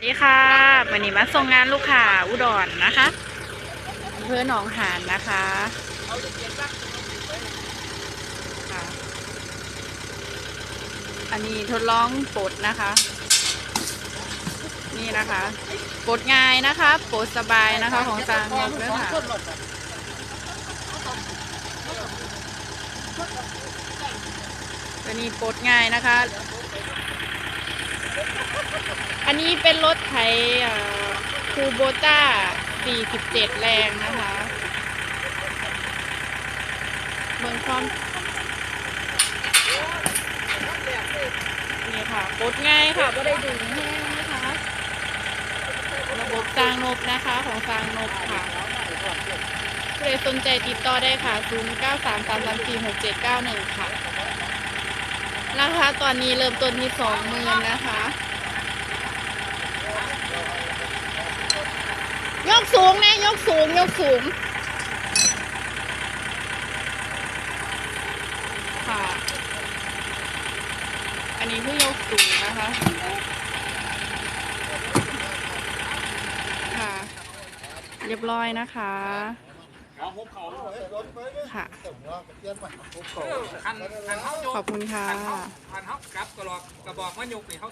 สวัสดีค่ะวันนี้มาส่งงานลูกค้าอุดรนะคะอำเพื่อหนองหานนะคะอันนี้ทดลองปลดนะคะ นี่นะคะปลดง่ายนะคะปลดสบายนะคะของจางนกด้วยค่ะตัวนี้ปลดง่ายนะคะ อันนี้เป็นรถไถคูโบต้า 47 แรงนะคะเมืองความนี่ค่ะปลดง่ายค่ะก็ได้ดึงแห้งนะคะ ระบบสร้างนกนะคะของสร้างนกค่ะผู้ใดสนใจติดต่อได้ค่ะ 0 9 3 3 3 4 6 7 9 1 ค่ะ ราคาตอนนี้เริ่มต้นที่ 20,000 นะคะ ยกสูงนะย กสูง ยกสูง ค่ะ อันนี้คือยกสูงนะคะ ค่ะ เรียบร้อยนะคะ ค่ะ คันคันเขาโยขอบคุณค่ะคันเขาคันเขากลับกระบอกกระบอกมันยกนี่เขา